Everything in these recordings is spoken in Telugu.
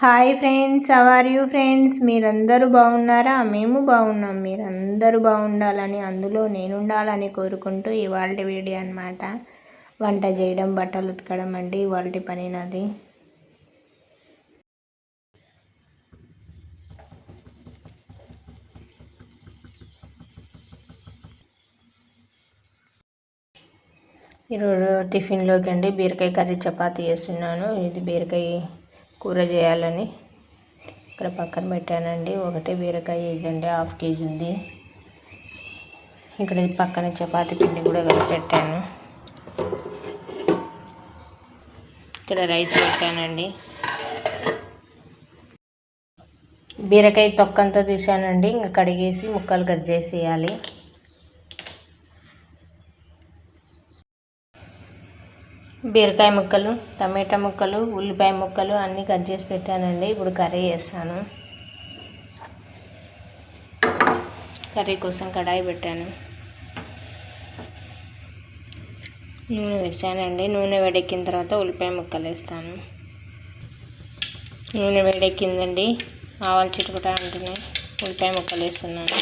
Hi friends how are you friends మీరందరూ బాగున్నారా? మేము బాగున్నాం. మీరందరూ బాగుండాలని అందులో నేను ఉండాలని కోరుకుంటూ ఇవాళ వీడియో అనమాట వంట చేయడం బట్టలు ఉతకడం అండి. ఇవాళ పని నాది. ఈరోజు టిఫిన్లోకి అండి బీరకాయ కర్రీ చపాతీ చేస్తున్నాను. ఇది బీరకాయ కూర చేయాలని ఇక్కడ పక్కన పెట్టానండి. ఒకటే బీరకాయ ఇదండి హాఫ్ కేజీ ఉంది. ఇక్కడ పక్కన చపాతి పిండి కూడా పెట్టాను. ఇక్కడ రైస్ పెట్టానండి. బీరకాయ తొక్కంతా తీసానండి. ఇంకా కడిగేసి ముక్కలు కట్ చేసేయాలి. బీరకాయ ముక్కలు టమాటా ముక్కలు ఉల్లిపాయ ముక్కలు అన్నీ కట్ చేసి పెట్టానండి. ఇప్పుడు కర్రీ చేస్తాను. కర్రీ కోసం కడాయి పెట్టాను. నూనె వేసానండి. నూనె వేడెక్కిన తర్వాత ఉల్లిపాయ ముక్కలు వేస్తాను. నూనె వేడెక్కిందండి. ఆవాలు చిటుకుట అంటున్నాయి ఉల్లిపాయ ముక్కలు వేస్తున్నాను.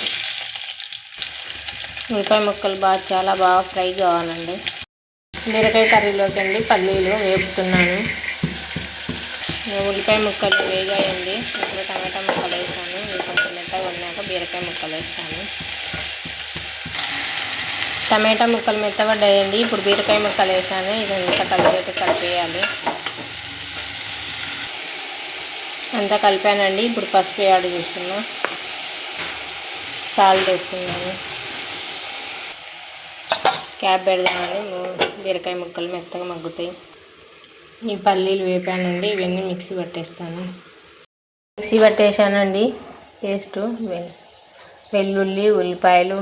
ఉల్లిపాయ ముక్కలు బాగా చాలా బాగా ఫ్రై కావాలండి. బీరకాయ కర్రీలోకి అండి పల్లీలు వేపుతున్నాను. ఉల్లిపాయ ముక్కలు వేగాయండి. ఇప్పుడు టమాటా ముక్కలు వేసాను. కొంచెం మెత్తగా ఉన్నాక బీరకాయ ముక్కలు వేస్తాను. టమాటా ముక్కలు మెత్తబడ్డాయండి ఇప్పుడు బీరకాయ ముక్కలు వేసాను. ఇది అంతా కలిపేటి కలిపేయాలి. అంతా కలిపానండి. ఇప్పుడు పసుపు యాడ్ చేస్తున్నా. సాల్ట్ వేస్తున్నాను. క్యాప్ పెడదామని. బీరకాయ ముక్కలు మెత్తగా మగ్గుతాయి. ఈ పల్లీలు వేపానండి ఇవన్నీ మిక్సీ పట్టేస్తాను. మిక్సీ పట్టేసానండి పేస్టు వెల్లుల్లి ఉల్లిపాయలు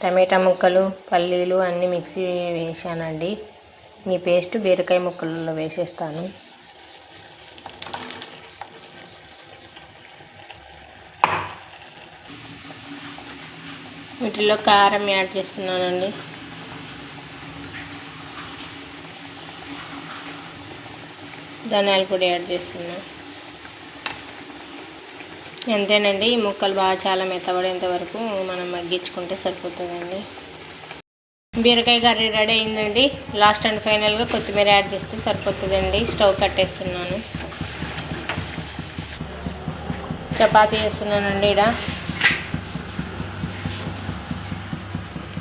టమాటా ముక్కలు పల్లీలు అన్నీ మిక్సీ వేసానండి ఈ పేస్ట్ బీరకాయ ముక్కలలో వేసేస్తాను. వీటిలో కారం యాడ్ చేస్తున్నానండి. ధనియాల పొడి యాడ్ చేస్తున్నా. అంతేనండి ఈ ముక్కలు బాగా చాలా మెత్తబడేంత వరకు మనం మగ్గించుకుంటే సరిపోతుందండి. బీరకాయ కర్రీ రెడీ అయిందండి. లాస్ట్ అండ్ ఫైనల్గా కొత్తిమీర యాడ్ చేస్తే సరిపోతుందండి. స్టవ్ కట్టేస్తున్నాను. చపాతీ చేస్తున్నానండి ఇక్కడ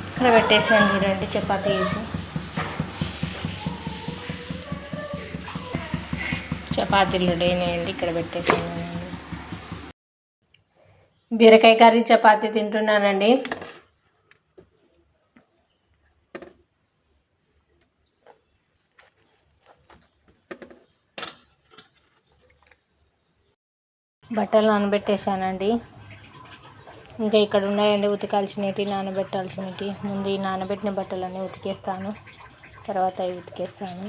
ఇక్కడ పెట్టేసాను చూడండి చపాతీ వేసి చపాతీలు రెడీ అయినాయండి. ఇక్కడ పెట్టేసాను బీరకాయ కర్రీ చపాతీ తింటున్నానండి. బట్టలు నానబెట్టేశానండి. ఇంకా ఇక్కడ ఉన్నాయండి ఉతకాల్సినవి నానబెట్టాల్సినవి ముందు ఈ నానబెట్టిన బట్టలన్నీ ఉతికేస్తాను. తర్వాత అవి ఉతికేస్తాను.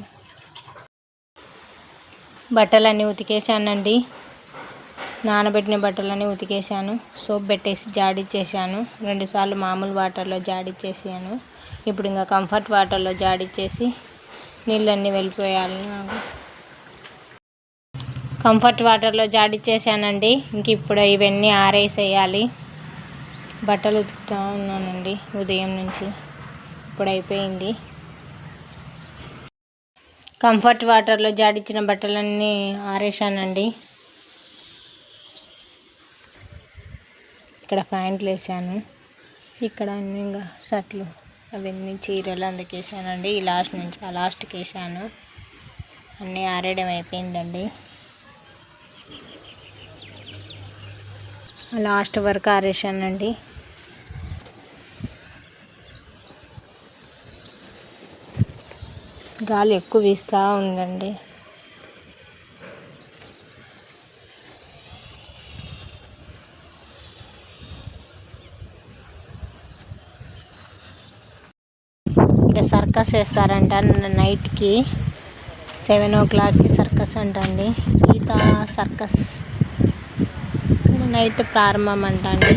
బట్టలన్నీ ఉతికేసానండి నానబెట్టిన బట్టలన్నీ ఉతికేసాను సోప్ పెట్టేసి జాడిచ్చేసాను రెండుసార్లు మామూలు వాటర్లో జాడిచ్చేసాను. ఇప్పుడు ఇంకా కంఫర్ట్ వాటర్లో జాడిచ్చేసి నీళ్ళన్నీ వెళ్ళిపోయాలి నాకు. కంఫర్ట్ వాటర్లో జాడిచ్చేసానండి ఇంక ఇప్పుడు ఇవన్నీ ఆరేసేయాలి. బట్టలు ఉతుకుతూ ఉన్నానండి ఉదయం నుంచి. ఇప్పుడు అయిపోయింది. కంఫర్ట్ వాటర్లో జాడిచ్చిన బట్టలన్నీ ఆరేసానండి ఇక్కడ ప్యాంట్లు వేసాను ఇక్కడ అన్ని ఇంకా షర్ట్లు అవన్నీ చీరలు అందుకేసానండి. ఈ లాస్ట్ నుంచి ఆ లాస్ట్కి వేసాను అన్నీ ఆరేయడం అయిపోయిందండి. లాస్ట్ వరకు ఆరేసానండి గాలి ఎక్కువ వీస్తూ ఉందండి. ఇంకా సర్కస్ వేస్తారంట నైట్కి. సెవెన్ ఓ క్లాక్కి సర్కస్ అంటండి. ఈత సర్కస్. నైట్ ప్రారంభం అంటండి.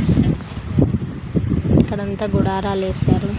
ఇక్కడంతా గుడారాలు వేశారు